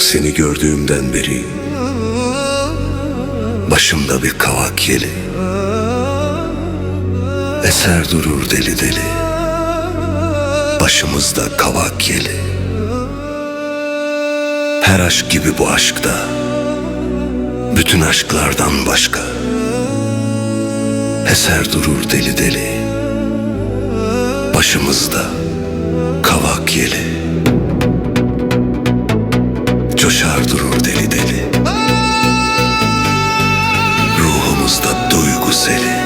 Seni gördüğümden beri Başımda bir kavak yeli. Eser durur deli deli. Başımızda kavak yeli. Her aşk gibi bu aşkta Bütün aşklardan başka. Eser durur deli deli. Başımızda kavak yeli. Coşar durur deli deli. Ruhumuzda duygu seli.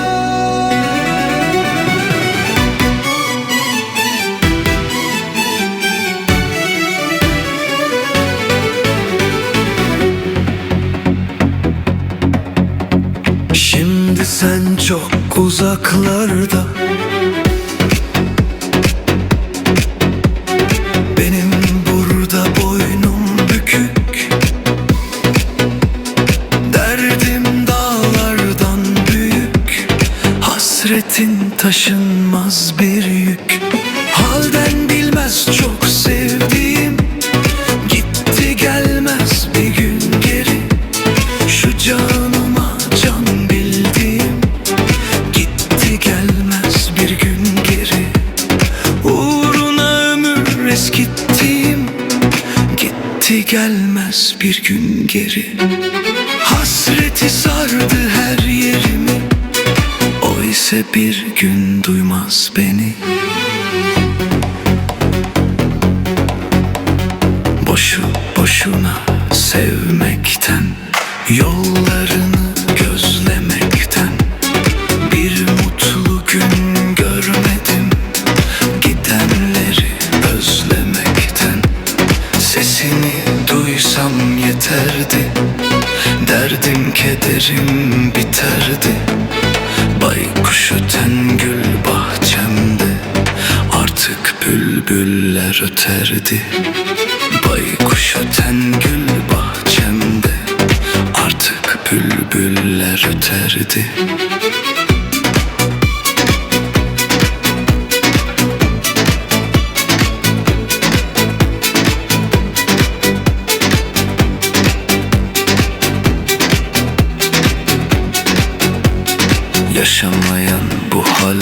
Şimdi sen çok uzaklarda Hasretin taşınmaz bir yük. Halden bilmez çok sevdiğim. Gitti gelmez bir gün geri. Şu canıma can bildiğim. Gitti gelmez bir gün geri. Uğruna ömür eskittiğim. Gitti gelmez bir gün geri. Hasreti sardı her O ise bir gün duymaz beni. Boşu boşuna sevmekten Yollarını gözlemekten Bir mutlu gün görmedim. Gidenleri özlemekten Sesini duysam yeterdi. Derdim kederim biterdi Baykuş öten gül bahçemde Artık bülbüller öterdi. Baykuş öten gül bahçemde Artık bülbüller öterdi Yaşamayan bu hal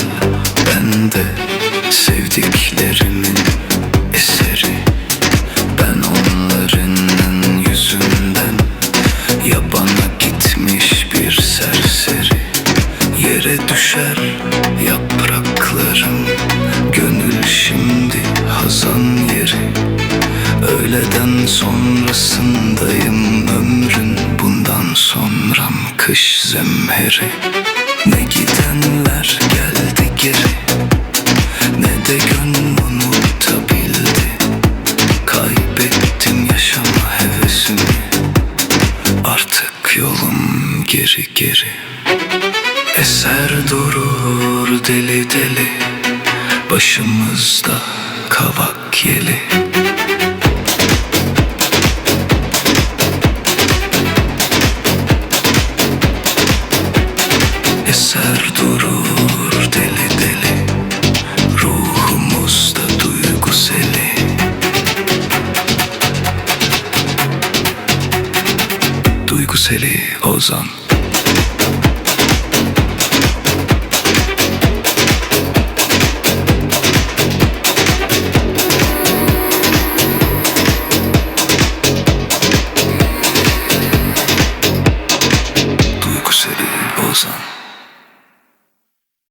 bende. Sevdiklerimin eseri. Ben onların yüzünden Yabana gitmiş bir serseri. Yere düşer yapraklarım Gönül şimdi hazan yeri. Öğleden sonrasındayım ömrün Bundan sonram kış zemheri Ne gidenler geldi geri Ne de gönlüm unutabildi. Kaybettim yaşama hevesimi Artık yolum geri geri. Eser durur deli deli Başımızda kavak yeli Eser durur deli deli. Ruhumuzda duygu seli. Duygu seli Ozan